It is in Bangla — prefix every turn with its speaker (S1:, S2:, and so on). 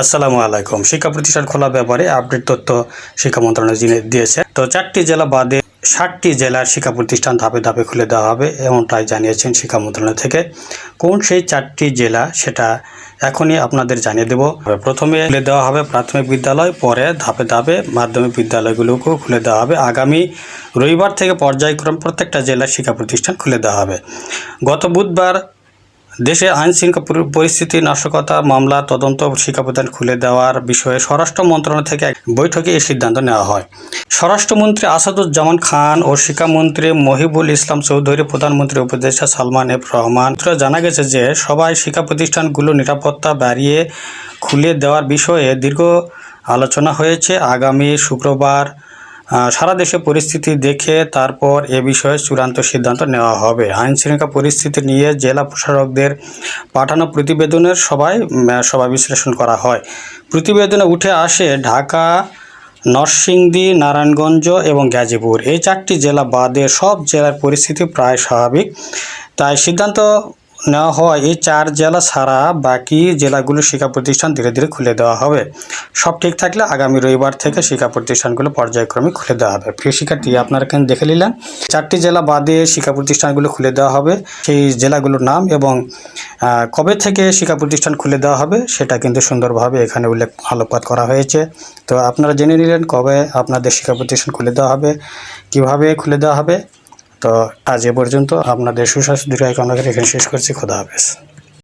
S1: আসসালামু আলাইকুম। শিক্ষা প্রতিষ্ঠান খোলা ব্যাপারে আপডেট তথ্য শিক্ষা মন্ত্রণালয় দিয়েছে। তো চারটি জেলা বাদে ষাটটি জেলার শিক্ষা প্রতিষ্ঠান ধাপে ধাপে খুলে দেওয়া হবে এমনটাই জানিয়েছেন শিক্ষা মন্ত্রণালয় থেকে। কোন সেই চারটি জেলা সেটা এখনই আপনাদের জানিয়ে দেব। প্রথমে খুলে দেওয়া হবে প্রাথমিক বিদ্যালয়, পরে ধাপে ধাপে মাধ্যমিক বিদ্যালয়গুলোকেও খুলে দেওয়া হবে। আগামী রবিবার থেকে পর্যায়ক্রম প্রত্যেকটা জেলার শিক্ষা প্রতিষ্ঠান খুলে দেওয়া হবে। গত বুধবার দেশে আইন শৃঙ্খলা পরিস্থিতি, নাশকতা মামলা, তদন্ত শিক্ষা প্রদান খুলে দেওয়ার বিষয়ে স্বরাষ্ট্র মন্ত্রণালয় থেকে এক বৈঠকে এই সিদ্ধান্ত নেওয়া হয়। স্বরাষ্ট্রমন্ত্রী আসাদুজ্জামান খান ও শিক্ষামন্ত্রী মহিবুল ইসলাম চৌধুরী, প্রধানমন্ত্রী উপদেষ্টা সালমান এফ রহমান জানা গেছে যে সবাই শিক্ষা প্রতিষ্ঠানগুলো নিরাপত্তা বাড়িয়ে খুলে দেওয়ার বিষয়ে দীর্ঘ আলোচনা হয়েছে। আগামী শুক্রবার সারা দেশে পরিস্থিতি দেখে তারপর এ বিষয়ে চূড়ান্ত সিদ্ধান্ত নেওয়া হবে। আইন শৃঙ্খলা পরিস্থিতি নিয়ে জেলা প্রশাসকদের পাঠানো প্রতিবেদনের সবাই সভা বিশ্লেষণ করা হয়। প্রতিবেদনে উঠে আসে ঢাকা, নরসিংদী, নারায়ণগঞ্জ এবং গাজীপুর। এই চারটি জেলা বাদে সব জেলার পরিস্থিতি প্রায় স্বাভাবিক। তাই সিদ্ধান্ত নেওয়া হয় এই চার জেলা ছাড়া বাকি জেলাগুলো শিক্ষা প্রতিষ্ঠান ধীরে ধীরে খুলে দেওয়া হবে। সব ঠিক থাকলে আগামী রবিবার থেকে শিক্ষা প্রতিষ্ঠানগুলো পর্যায়ক্রমে খুলে দেওয়া হবে। প্রিয় শিক্ষার্থী, আপনারা এখানে দেখে নিলেন, চারটি জেলা বাদে শিক্ষা প্রতিষ্ঠানগুলো খুলে দেওয়া হবে। সেই জেলাগুলোর নাম এবং কবে থেকে শিক্ষা প্রতিষ্ঠান খুলে দেওয়া হবে সেটা কিন্তু সুন্দরভাবে এখানে উল্লেখ, আলোকপাত করা হয়েছে। তো আপনারা জেনে নিলেন কবে আপনাদের শিক্ষা প্রতিষ্ঠান খুলে দেওয়া হবে, কীভাবে খুলে দেওয়া হবে। তো আজ এ পর্যন্ত। আপনাদের সুস্বাস্থ্য দীর্ঘায় কামনা এখানে শেষ করছি। খোদা হাফেজ।